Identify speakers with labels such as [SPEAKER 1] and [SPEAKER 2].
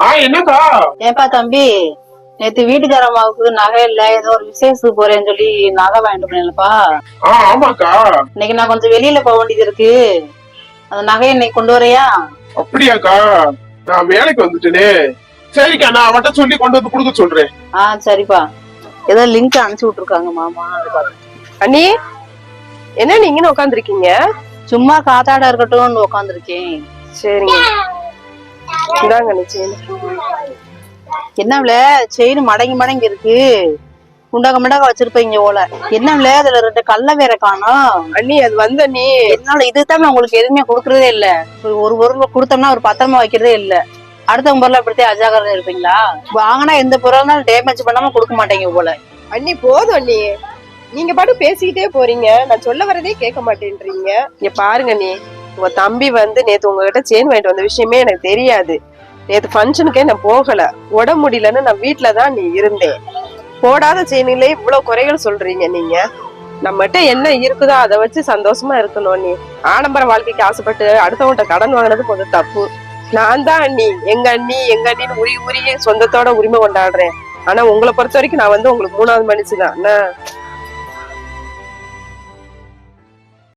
[SPEAKER 1] என்னக்கா?
[SPEAKER 2] ஏப்பா தம்பி நேத்து வீட்டுக்கார அம்மாவுக்கு நகை இல்ல ஏதோ ஒரு விசேஷத்துக்கு போறேன்னு சொல்லி நகை வாங்கிட்டு போனேன்ப்பா
[SPEAKER 1] ஆ ஆமாக்கா.
[SPEAKER 2] இன்னைக்கு நான் கொஞ்சம் வெளியில போக வேண்டியது இருக்கு. அந்த நகையை இன்னைக்கு கொண்டு வரையா?
[SPEAKER 1] அப்படியாக்கா. நான் வேலைக்கு வந்துட்டேனே. சரிக்கா நான் அவட்ட சொல்லி கொண்டு வந்து கொடுக்க சொல்றேன்.
[SPEAKER 2] ஆ சரிப்பா. ஏதோ லிங்க் அனுப்பிச்சு விட்டுருக்காங்க மாமா.
[SPEAKER 3] அண்ணி என்ன நீங்கன்னு உட்காந்துருக்கீங்க
[SPEAKER 2] சும்மா காத்தாட இருக்கட்டும்னு உட்காந்துருக்கேன்
[SPEAKER 3] சரிங்க. இந்தாங்க செயின்
[SPEAKER 2] என்னவுல செயின் மடங்கி மடங்கி இருக்கு. குண்டக முண்டக வச்சிருப்பீங்க ஓல என்னவுல அதுல ரெண்டு கல்ல வேற காணோம்.
[SPEAKER 3] அண்ணி அது வந்து அண்ணி.
[SPEAKER 2] என்னால இதுதான் நான் உங்களுக்கு எதுவுமே கொடுக்கறதே இல்ல. ஒரு பொருள் கொடுத்தோம்னா ஒரு பத்திரமா வைக்கிறதே இல்ல. அடுத்தவங்க பொருள் அப்படித்தான் அஜாகிரதை இருப்பீங்களா? வாங்கினா எந்த பொருள்னாலும் டேமேஜ் பண்ணாம கொடுக்க மாட்டேங்க போல.
[SPEAKER 3] அண்ணி போதும் அண்ணி. நீங்க பாட்டு பேசிக்கிட்டே போறீங்க. நான் சொல்ல வரதே கேட்க மாட்டேன்றீங்க. இங்க பாருங்க அண்ணி. உங்க தம்பி வந்து நேத்து உங்ககிட்ட செயின் வாங்கிட்டு வந்த விஷயமே எனக்கு தெரியாது. நேற்று ஃபங்க்ஷனுக்கே நான் போகல. உடம்பு முடியலன்னு நான் வீட்டில் தான் நீ இருந்தேன். போடாத செயினிலே இவ்வளவு குறைகள் சொல்றீங்க நீங்க. நம்மகிட்ட என்ன இருக்குதோ அதை வச்சு சந்தோஷமா இருக்கணும் நீ. ஆடம்பர வாழ்க்கைக்கு ஆசைப்பட்டு அடுத்தவங்கிட்ட கடன் வாங்கினது கொஞ்சம் தப்பு. நான் தான் நீ எங்க அண்ணி எங்க அண்ணின்னு உரி உரிய சொந்தத்தோட உரிமை கொண்டாடுறேன். ஆனா உங்களை பொறுத்த வரைக்கும் நான் வந்து உங்களுக்கு மூணாவது மனுஷன் தான் என்ன